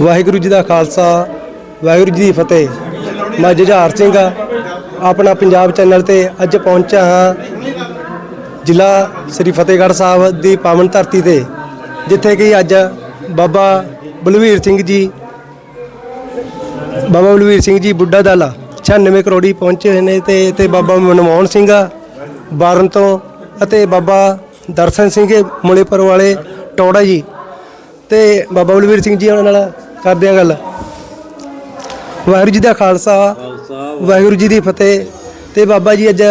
ਵਾਹਿਗੁਰੂ ਜੀ ਦਾ ਖਾਲਸਾ, ਵਾਹਿਗੁਰੂ ਜੀ ਦੀ ਫਤਿਹ। ਮੈਂ ਜੁਝਾਰ ਸਿੰਘ ਆਪਣਾ ਪੰਜਾਬ ਚੈਨਲ ਤੇ ਅੱਜ ਪਹੁੰਚਿਆ ਹਾਂ। ਜ਼ਿਲ੍ਹਾ ਸ੍ਰੀ ਫਤਿਹਗੜ੍ਹ ਸਾਹਿਬ ਦੀ ਪਾਵਨ ਧਰਤੀ ਤੇ, ਜਿੱਥੇ ਕਿ ਅੱਜ ਬਾਬਾ ਬਲਵੀਰ ਸਿੰਘ ਜੀ, ਬਾਬਾ ਬਲਵੀਰ ਸਿੰਘ ਜੀ ਬੁੱਢਾ ਦਾਲਾ 96 ਕਰੋੜੀ ਪਹੁੰਚੇ ਹੋਏ ਨੇ ਤੇ ਤੇ ਬਾਬਾ ਮਨਮੋਹਨ ਸਿੰਘ ਬਾਰਨ ਤੋਂ, ਅਤੇ ਬਾਬਾ ਦਰਸ਼ਨ ਸਿੰਘ ਮੁਲੇਪੁਰ ਵਾਲੇ ਟੋੜਾ ਜੀ। ਤੇ ਬਾਬਾ ਬਲਵੀਰ ਸਿੰਘ ਜੀ ਉਹਨਾਂ ਨਾਲ ਕਰਦੇ ਆ ਗੱਲ। ਵਾਹਿਗੁਰੂ ਜੀ ਦਾ ਖਾਲਸਾ ਵਾਹਿਗੁਰੂ ਜੀ ਦੀ ਫਤਿਹ। ਤੇ ਬਾਬਾ ਜੀ ਅੱਜ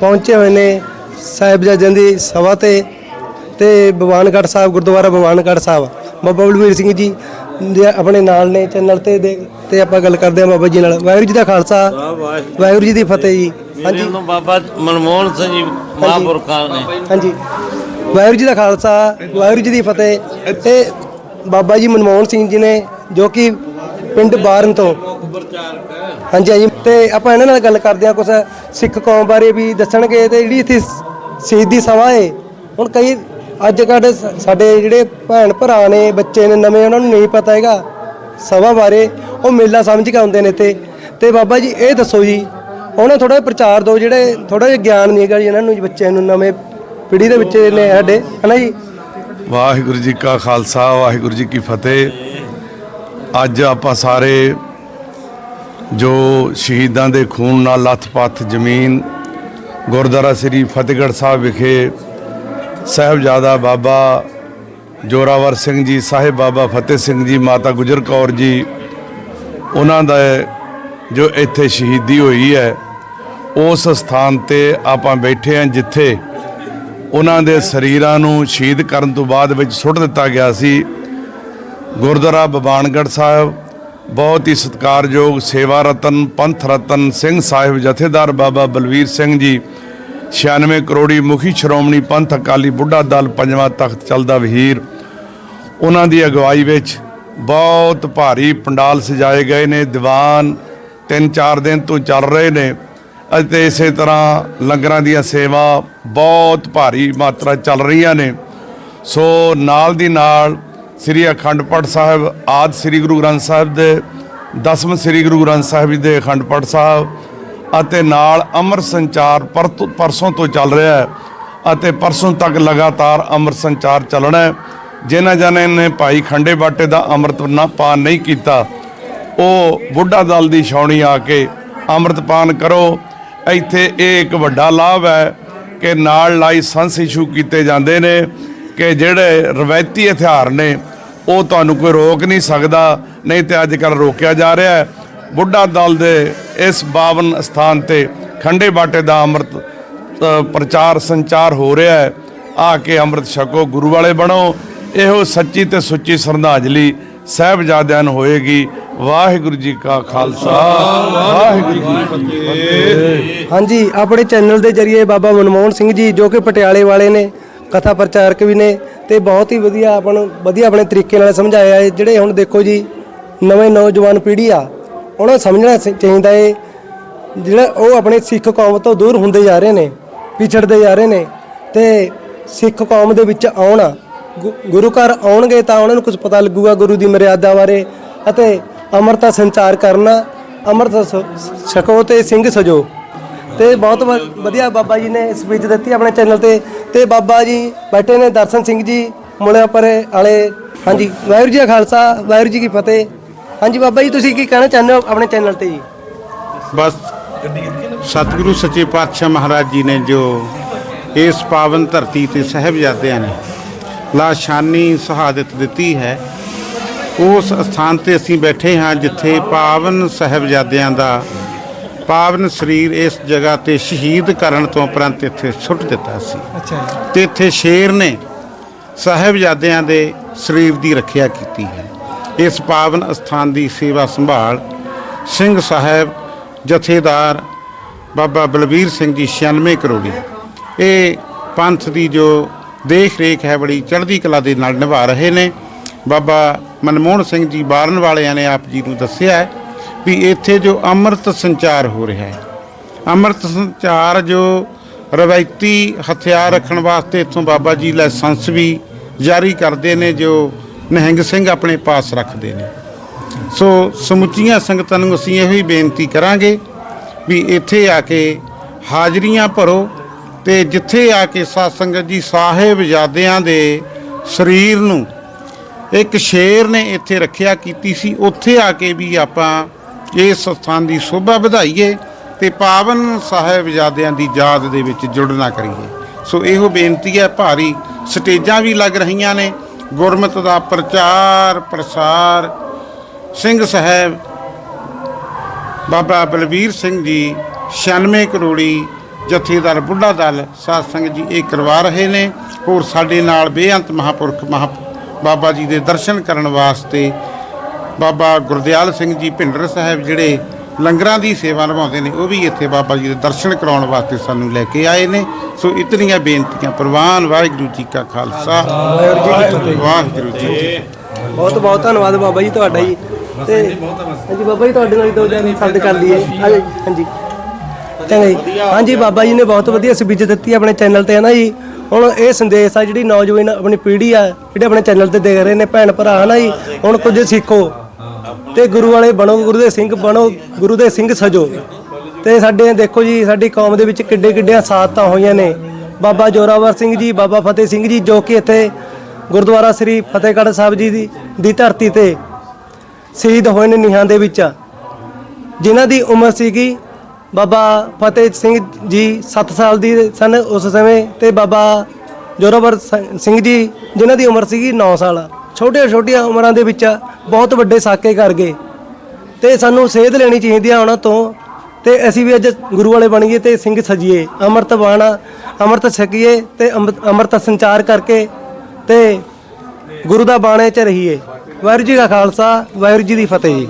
ਪਹੁੰਚੇ ਹੋਏ ਨੇ ਸਾਹਿਬਜ਼ਾਦਿਆਂ ਦੀ ਸਭਾ ਤੇ। ਤੇ ਭਗਵਾਨਗੜ੍ਹ ਸਾਹਿਬ ਗੁਰਦੁਆਰਾ ਭਗਵਾਨਗੜ੍ਹ ਸਾਹਿਬ। ਬਾਬਾ ਬਲਵੀਰ ਸਿੰਘ ਜੀ ਦੇ ਆਪਣੇ ਨਾਲ ਨੇ ਚੈਨਲ ਤੇ ਦੇ ਤੇ ਆਪਾਂ ਗੱਲ ਕਰਦੇ ਹਾਂ ਬਾਬਾ ਜੀ ਨਾਲ। ਵਾਹਿਗੁਰੂ ਜੀ ਦਾ ਖਾਲਸਾ ਵਾਹਿਗੁਰੂ ਜੀ ਦੀ ਫਤਿਹ ਜੀ। ਹਾਂਜੀ। ਬਾਬਾ ਮਨਮੋਹਨ ਸਿੰਘ ਜੀ ਮਹਾਂਪੁਰਖਾਂ ਨੇ। ਹਾਂਜੀ। ਵਾਹਿਗੁਰੂ ਜੀ ਦਾ ਖਾਲਸਾ ਵਾਹਿਗੁਰੂ ਜੀ ਦੀ ਫਤਿਹ। ਤੇ ਬਾਬਾ ਜੀ ਮਨਮੋਹਨ ਸਿੰਘ ਜੀ ਨੇ, ਜੋ ਕਿ ਪਿੰਡ ਬਾਰਨ ਤੋਂ। ਹਾਂਜੀ ਹਾਂਜੀ। ਤੇ ਆਪਾਂ ਇਹਨਾਂ ਨਾਲ ਗੱਲ ਕਰਦੇ ਹਾਂ ਕੁਝ ਸਿੱਖ ਕੌਮ ਬਾਰੇ ਵੀ ਦੱਸਣਗੇ ਤੇ ਜਿਹੜੀ ਇੱਥੇ ਸ਼ਹੀਦੀ ਸਭਾ ਏ, ਹੁਣ ਕਈ ਅੱਜ ਕੱਲ੍ਹ ਸ- ਸਾਡੇ ਜਿਹੜੇ ਭੈਣ ਭਰਾ ਨੇ, ਬੱਚੇ ਨੇ, ਨਵੇਂ, ਉਹਨਾਂ ਨੂੰ ਨਹੀਂ ਪਤਾ ਹੈਗਾ ਸਭਾ ਬਾਰੇ, ਉਹ ਮੇਲਾ ਸਮਝ ਕੇ ਆਉਂਦੇ ਨੇ ਇੱਥੇ। ਤੇ ਬਾਬਾ ਜੀ, ਇਹ ਦੱਸੋ ਜੀ, ਉਹਨਾਂ ਥੋੜਾ ਪ੍ਰਚਾਰ ਦਿਓ, ਜਿਹੜੇ ਥੋੜਾ ਜਿਹਾ ਗਿਆਨ ਨਹੀਂ ਹੈਗਾ ਜੀ ਇਹਨਾਂ ਨੂੰ ਬੱਚਿਆਂ ਨੂੰ, ਨਵੇਂ ਪੀੜ੍ਹੀ ਦੇ ਵਿੱਚ ਨੇ ਸਾਡੇ, ਹਨਾ ਜੀ? ਵਾਹਿਗੁਰੂ ਜੀ ਕਾ ਖਾਲਸਾ, ਵਾਹਿਗੁਰੂ ਜੀ ਕੀ ਫਤਿਹ। ਅੱਜ ਆਪਾਂ ਸਾਰੇ ਜੋ ਸ਼ਹੀਦਾਂ ਦੇ ਖੂਨ ਨਾਲ ਲੱਥ ਪੱਥ ਜ਼ਮੀਨ ਗੁਰਦੁਆਰਾ ਸ੍ਰੀ ਫਤਿਹਗੜ੍ਹ ਸਾਹਿਬ ਵਿਖੇ ਸਾਹਿਬਜ਼ਾਦਾ ਬਾਬਾ ਜੋਰਾਵਰ ਸਿੰਘ ਜੀ, ਸਾਹਿਬ ਬਾਬਾ ਫਤਿਹ ਸਿੰਘ ਜੀ, ਮਾਤਾ ਗੁਜਰ ਕੌਰ ਜੀ, ਉਹਨਾਂ ਦਾ ਜੋ ਇੱਥੇ ਸ਼ਹੀਦੀ ਹੋਈ ਹੈ, ਉਸ ਸਥਾਨ ਤੇ ਆਪਾਂ ਬੈਠੇ ਹਾਂ ਜਿੱਥੇ ਉਹਨਾਂ ਦੇ ਸਰੀਰਾਂ ਨੂੰ ਸ਼ਹੀਦ ਕਰਨ ਤੋਂ ਬਾਅਦ ਵਿੱਚ ਸੁੱਟ ਦਿੱਤਾ ਗਿਆ ਸੀ। ਗੁਰਦੁਆਰਾ ਬਬਾਨਗੜ੍ਹ ਸਾਹਿਬ, ਬਹੁਤ ਹੀ ਸਤਿਕਾਰਯੋਗ ਸੇਵਾ ਰਤਨ, ਪੰਥ ਰਤਨ ਸਿੰਘ ਸਾਹਿਬ, ਜਥੇਦਾਰ ਬਾਬਾ ਬਲਵੀਰ ਸਿੰਘ ਜੀ 96 ਕਰੋੜੀ ਮੁਖੀ ਸ਼੍ਰੋਮਣੀ ਪੰਥ ਅਕਾਲੀ ਬੁੱਢਾ ਦਲ, ਪੰਜਵਾਂ ਤਖਤ ਚੱਲਦਾ ਵਹੀਰ। ਉਹਨਾਂ ਦੀ ਅਗਵਾਈ ਵਿੱਚ ਬਹੁਤ ਭਾਰੀ ਪੰਡਾਲ ਸਜਾਏ ਗਏ ਨੇ, ਦੀਵਾਨ ਤਿੰਨ ਚਾਰ ਦਿਨ ਤੋਂ ਚੱਲ ਰਹੇ ਨੇ। ਅਤੇ ਇਸੇ ਤਰ੍ਹਾਂ ਲੰਗਰਾਂ ਦੀਆਂ ਸੇਵਾ ਬਹੁਤ ਭਾਰੀ ਮਾਤਰਾ ਚੱਲ ਰਹੀਆਂ ਨੇ। ਸੋ ਨਾਲ ਦੀ ਨਾਲ ਸ੍ਰੀ ਅਖੰਡ ਪਾਠ ਸਾਹਿਬ, ਆਦ ਸ੍ਰੀ ਗੁਰੂ ਗ੍ਰੰਥ ਸਾਹਿਬ ਦੇ ਦਸਮ ਸ੍ਰੀ ਗੁਰੂ ਗ੍ਰੰਥ ਸਾਹਿਬ ਜੀ ਦੇ ਅਖੰਡ ਪਾਠ ਸਾਹਿਬ ਅਤੇ ਨਾਲ ਅਮਰ ਸੰਚਾਰ ਪਰਤੋਂ- ਪਰਸੋਂ ਤੋਂ ਚੱਲ ਰਿਹਾ ਹੈ ਅਤੇ ਪਰਸੋਂ ਤੱਕ ਲਗਾਤਾਰ ਅਮਰ ਸੰਚਾਰ ਚੱਲਣਾ ਹੈ। ਜਿਨ੍ਹਾਂ ਜਨਾਂ ਨੇ ਭਾਈ ਖੰਡੇ ਬਾਟੇ ਦਾ ਅੰਮ੍ਰਿਤ ਨਾ ਪਾਨ ਨਹੀਂ ਕੀਤਾ, ਉਹ ਬੁੱਢਾ ਦਲ ਦੀ ਛਾਉਣੀ ਆ ਕੇ ਅੰਮ੍ਰਿਤ ਪਾਨ ਕਰੋ ਇੱਥੇ ਇਹ ਇੱਕ ਵੱਡਾ ਲਾਭ ਹੈ ਕਿ ਨਾਲ ਲਾਇਸੈਂਸ ਇਸ਼ੂ ਕੀਤੇ ਜਾਂਦੇ ਨੇ ਕਿ ਜਿਹੜੇ ਰਵਾਇਤੀ ਹਥਿਆਰ ਨੇ, ਉਹ ਤੁਹਾਨੂੰ ਕੋਈ ਰੋਕ ਨਹੀਂ ਸਕਦਾ, ਨਹੀਂ ਤੇ ਅੱਜ ਕੱਲ ਰੋਕਿਆ ਜਾ ਰਿਹਾ ਹੈ। ਬੁੱਢਾ ਦਲ ਦੇ ਇਸ ਬਾਵਨ ਸਥਾਨ ਤੇ ਖੰਡੇ ਬਾਟੇ ਦਾ ਅੰਮ੍ਰਿਤ ਪ੍ਰਚਾਰ ਸੰਚਾਰ ਹੋ ਰਿਹਾ ਹੈ। ਆ ਕੇ ਅੰਮ੍ਰਿਤ ਛਕੋ, ਗੁਰੂ ਵਾਲੇ ਬਣੋ। ਇਹੋ ਸੱਚੀ ਤੇ ਸੁੱਚੀ ਸ਼ਰਧਾਂਜਲੀ ਸਾਹਿਬਜ਼ਾਦਿਆਂ ਨੂੰ ਹੋਏਗੀ। ਵਾਹਿਗੁਰੂ ਜੀ ਕਾ ਖਾਲਸਾ, ਵਾਹਿਗੁਰੂ ਜੀ ਕੀ ਫਤਿਹ। ਹਾਂਜੀ, ਆਪਣੇ ਚੈਨਲ ਦੇ ਜਰੀਏ ਬਾਬਾ ਮਨਮੋਹਨ ਸਿੰਘ ਜੀ, ਜੋ ਕਿ ਪਟਿਆਲੇ ਵਾਲੇ ਨੇ, ਕਥਾ ਪ੍ਰਚਾਰਕ ਵੀ ਨੇ, ਤੇ ਬਹੁਤ ਹੀ ਵਧੀਆ ਆਪਾਂ ਨੂੰ ਵਧੀਆ ਆਪਣੇ ਤਰੀਕੇ ਨਾਲ ਸਮਝਾਇਆ ਹੈ, ਜਿਹੜੇ ਹੁਣ ਦੇਖੋ ਜੀ, ਨਵੇਂ ਨੌਜਵਾਨ ਪੀੜ੍ਹੀ ਆ, ਉਹਨਾਂ ਨੂੰ ਸਮਝਣਾ ਚਾਹੀਦਾ ਹੈ ਜਿਹੜਾ ਉਹ ਆਪਣੇ ਸਿੱਖ ਕੌਮ ਤੋਂ ਦੂਰ ਹੁੰਦੇ ਜਾ ਰਹੇ ਨੇ, ਪਿਛੜਦੇ ਜਾ ਰਹੇ ਨੇ, ਤੇ ਸਿੱਖ ਕੌਮ ਦੇ ਵਿੱਚ ਆਉਣਾ ਗੁ- ਗੁਰੂ ਘਰ ਆਉਣਗੇ ਤਾਂ ਉਹਨਾਂ ਨੂੰ ਕੁਝ ਪਤਾ ਲੱਗੂਗਾ ਗੁਰੂ ਦੀ ਮਰਿਆਦਾ ਬਾਰੇ, ਅਤੇ ਅਮਰਤਾ ਸੰਚਾਰ ਕਰਨਾ, ਅੰਮ੍ਰਿਤ ਸ- ਛਕੋ ਤੇ ਸਿੰਘ ਸਜੋ। ਤੇ ਬਹੁਤ ਵ- ਵਧੀਆ ਬਾਬਾ ਜੀ ਨੇ ਸਪੀਚ ਦਿੱਤੀ ਆਪਣੇ ਚੈਨਲ ਤੇ। ਤੇ ਬਾਬਾ ਜੀ ਬੈਠੇ ਨੇ ਦਰਸ਼ਨ ਸਿੰਘ ਜੀ ਮੁਲਿਆ ਪਰੇ ਵਾਲੇ। ਹਾਂਜੀ, ਵਾਹਿਗੁਰੂ ਜੀ ਕਾ ਖਾਲਸਾ, ਵਾਹਿਗੁਰੂ ਜੀ ਕੀ ਫਤਿਹ। ਹਾਂਜੀ ਬਾਬਾ ਜੀ, ਤੁਸੀਂ ਕੀ ਕਹਿਣਾ ਚਾਹੁੰਦੇ ਹੋ ਆਪਣੇ ਚੈਨਲ ਤੇ ਜੀ? ਬਸ, ਸਤਿਗੁਰੂ ਸੱਚੇ ਪਾਤਸ਼ਾਹ ਮਹਾਰਾਜ ਜੀ ਨੇ ਜੋ ਇਸ ਪਾਵਨ ਧਰਤੀ ਤੇ ਸਹਿਬਜ਼ਾਦਿਆਂ ਨੇ ਲਾਸ਼ਾਨੀ ਸ਼ਹਾਦਤ ਦਿੱਤੀ ਹੈ ਉਸ ਸਥਾਨ ਤੇ ਅਸੀਂ ਬੈਠੇ ਹਾਂ ਜਿੱਥੇ ਪਾਵਨ ਸਹਿਬਜ਼ਾਦਿਆਂ ਦਾ ਪਾਵਨ ਸਰੀਰ ਇਸ ਜਗ੍ਹਾ ਤੇ ਸ਼ਹੀਦ ਕਰਨ ਤੋਂ ਉਪਰੰਤ ਇੱਥੇ ਸੁੱਟ ਦਿੱਤਾ ਸੀ। ਅੱਛਾ ਤੇ ਇੱਥੇ ਸ਼ੇਰ ਨੇ ਸਾਹਿਬਜ਼ਾਦਿਆਂ ਦੇ ਸਰੀਰ ਦੀ ਰੱਖਿਆ ਕੀਤੀ ਹੈ। ਇਸ ਪਾਵਨ ਅਸਥਾਨ ਦੀ ਸੇਵਾ ਸੰਭਾਲ ਸਿੰਘ ਸਾਹਿਬ ਜਥੇਦਾਰ ਬਾਬਾ ਬਲਬੀਰ ਸਿੰਘ ਜੀ 96 ਕਰੋੜੀ ਇਹ ਪੰਥ ਦੀ ਜੋ ਦੇਖ ਰੇਖ ਹੈ ਬੜੀ ਚੜ੍ਹਦੀ ਕਲਾ ਦੇ ਨਾਲ ਨਿਭਾ ਰਹੇ ਨੇ। ਬਾਬਾ ਮਨਮੋਹਨ ਸਿੰਘ ਜੀ ਬਾਰਨ ਵਾਲਿਆਂ ਨੇ ਆਪ ਜੀ ਨੂੰ ਦੱਸਿਆ ਹੈ ਵੀ ਇੱਥੇ ਜੋ ਅੰਮ੍ਰਿਤ ਸੰਚਾਰ ਹੋ ਰਿਹਾ ਹੈ, ਅੰਮ੍ਰਿਤ ਸੰਚਾਰ ਜੋ ਰਵਾਇਤੀ ਹਥਿਆਰ ਰੱਖਣ ਵਾਸਤੇ ਇੱਥੋਂ ਬਾਬਾ ਜੀ ਲਾਇਸੈਂਸ ਵੀ ਜਾਰੀ ਕਰਦੇ ਨੇ, ਜੋ ਨਿਹੰਗ ਸਿੰਘ ਆਪਣੇ ਪਾਸ ਰੱਖਦੇ ਨੇ। ਸੋ ਸਮੁੱਚੀਆਂ ਸੰਗਤਾਂ ਨੂੰ ਅਸੀਂ ਇਹੋ ਹੀ ਬੇਨਤੀ ਕਰਾਂਗੇ ਵੀ ਇੱਥੇ ਆ ਕੇ ਹਾਜ਼ਰੀਆਂ ਭਰੋ ਤੇ ਜਿੱਥੇ ਆ ਕੇ ਸਾਧ ਸੰਗਤ ਜੀ ਸਾਹਿਬਜ਼ਾਦਿਆਂ ਦੇ ਸਰੀਰ ਨੂੰ ਇੱਕ ਸ਼ੇਰ ਨੇ ਇੱਥੇ ਰੱਖਿਆ ਕੀਤੀ ਸੀ। ਉੱਥੇ ਆ ਕੇ ਵੀ ਆਪਾਂ ਇਸ ਸਥਾਨ ਦੀ ਸ਼ੋਭਾ ਵਧਾਈਏ ਤੇ ਪਾਵਨ ਸਾਹਿਬਜ਼ਾਦਿਆਂ ਦੀ ਯਾਦ ਦੇ ਵਿੱਚ ਜੁੜਨਾ ਕਰੀਏ। ਸੋ ਇਹੋ ਬੇਨਤੀ ਹੈ, ਭਾਰੀ ਸਟੇਜਾਂ ਵੀ ਲੱਗ ਰਹੀਆਂ ਨੇ। ਗੁਰਮਤ ਦਾ ਪ੍ਰਚਾਰ, ਪ੍ਰਸਾਰ, ਸਿੰਘ ਸਾਹਿਬ ਬਾਬਾ ਬਲਵੀਰ ਸਿੰਘ ਜੀ 96 ਕਰੋੜੀ ਜਥੇਦਾਰ ਬੁੱਢਾ ਦਲ, ਸਾਧ ਸੰਗਤ ਜੀ, ਇਹ ਕਰਵਾ ਰਹੇ ਨੇ। ਹੋਰ ਸਾਡੇ ਨਾਲ ਬੇਅੰਤ ਮਹਾਪੁਰਖ ਮਹਾ ਬਾਬਾ ਜੀ ਦੇ ਦਰਸ਼ਨ ਕਰਨ ਵਾਸਤੇ ਬਾਬਾ ਗੁਰਦਿਆਲ ਸਿੰਘ ਜੀ ਭਿੰਡਰ ਸਾਹਿਬ ਜਿਹੜੇ ਲੰਗਰਾਂ ਦੀ ਸੇਵਾ ਨਿਭਾਉਂਦੇ ਨੇ ਉਹ ਵੀ ਇੱਥੇ ਬਾਬਾ ਜੀ ਦੇ ਦਰਸ਼ਨ ਕਰਾਉਣ ਵਾਸਤੇ ਸਾਨੂੰ ਲੈ ਕੇ ਆਏ ਨੇ। ਸੋ ਇਤਨੀਆਂ ਬੇਨਤੀਆਂ ਪ੍ਰਵਾਨ ਵਾਹਿਗੁਰੂ ਜੀ ਕਾ ਖਾਲਸਾ। ਵਾਹਿਗੁਰੂ ਜੀ। ਬਹੁਤ ਬਹੁਤ ਧੰਨਵਾਦ ਬਾਬਾ ਜੀ ਤੁਹਾਡਾ ਜੀ। ਤੇ ਹਾਂਜੀ ਬਾਬਾ ਜੀ ਤੁਹਾਡੇ ਨਾਲ ਹੀ ਦੋ ਦਿਨ ਸ਼ਬਦ ਕਰ ਲਈਏ। ਹਾਂਜੀ ਹਾਂਜੀ। ਚੰਗਾ ਜੀ। ਹਾਂਜੀ ਬਾਬਾ ਜੀ ਨੇ ਬਹੁਤ ਵਧੀਆ ਸਪੀਚ ਦਿੱਤੀ ਆਪਣੇ ਚੈਨਲ ਤੇ ਹੈ ਨਾ ਜੀ? ਹੁਣ ਇਹ ਸੰਦੇਸ਼ ਆ ਜਿਹੜੀ ਨੌਜਵਾਨ ਆਪਣੀ ਪੀੜ੍ਹੀ ਆ, ਜਿਹੜੇ ਆਪਣੇ ਚੈਨਲ ਤੇ ਦੇਖ ਰਹੇ ਨੇ, ਭੈਣ ਭਰਾ ਨਾ ਜੀ, ਹੁਣ ਕੁਝ ਸਿੱਖੋ। ਤੇ ਗੁਰੂ ਵਾਲੇ ਬਣੋ, ਗੁਰੂ ਦੇ ਸਿੰਘ ਬਣੋ, ਗੁਰੂ ਦੇ ਸਿੰਘ ਸਜੋ। ਤੇ ਸਾਡੇ ਦੇਖੋ ਜੀ, ਸਾਡੀ ਕੌਮ ਦੇ ਵਿੱਚ ਕਿੱਡੇ ਕਿੱਡੀਆਂ ਸਾਥਾਂ ਹੋਈਆਂ ਨੇ। ਬਾਬਾ ਜੋਰਾਵਰ ਸਿੰਘ ਜੀ, ਬਾਬਾ ਫਤਿਹ ਸਿੰਘ ਜੀ, ਜੋ ਕਿ ਇੱਥੇ ਗੁਰਦੁਆਰਾ ਸ੍ਰੀ ਫਤਿਹਗੜ੍ਹ ਸਾਹਿਬ ਜੀ ਦੀ ਦੀ ਧਰਤੀ ਤੇ ਸ਼ਹੀਦ ਹੋਏ ਨੇ ਨੀਹਾਂ ਦੇ ਵਿੱਚ। ਜਿਨ੍ਹਾਂ ਦੀ ਉਮਰ ਸੀਗੀ ਬਾਬਾ ਫਤਿਹ ਸਿੰਘ ਜੀ 7 ਸਾਲ ਦੀ ਸਨ ਉਸ ਸਮੇਂ ਤੇ ਬਾਬਾ ਜੋਰਾਵਰ ਸ- ਸਿੰਘ ਜੀ, ਜਿਨ੍ਹਾਂ ਦੀ ਉਮਰ ਸੀਗੀ 9 ਸਾਲ, ਛੋਟੀਆਂ ਛੋਟੀਆਂ ਉਮਰਾਂ ਦੇ ਵਿੱਚ ਬਹੁਤ ਵੱਡੇ ਸਾਕੇ ਕਰ ਗਏ ਤੇ ਸਾਨੂੰ ਸੇਧ ਲੈਣੀ ਚਾਹੀਦੀ ਆ ਉਹਨਾਂ ਤੋਂ ਤੇ ਅਸੀਂ ਵੀ ਅੱਜ ਗੁਰੂ ਵਾਲੇ ਬਣੀਏ ਤੇ ਸਿੰਘ ਸਜੀਏ, ਅੰਮ੍ਰਿਤ ਬਾਣਾ ਅੰਮ੍ਰਿਤ ਛਕੀਏ ਤੇ ਅੰਮ੍ਰਿਤ ਅੰਮ੍ਰਿਤ ਸੰਚਾਰ ਕਰਕੇ ਤੇ ਗੁਰੂ ਦਾ ਬਾਣੇ 'ਚ ਰਹੀਏ। ਵਾਹਿਗੁਰੂ ਜੀ ਕਾ ਖਾਲਸਾ, ਵਾਹਿਗੁਰੂ ਜੀ ਦੀ ਫਤਿਹ ਜੀ।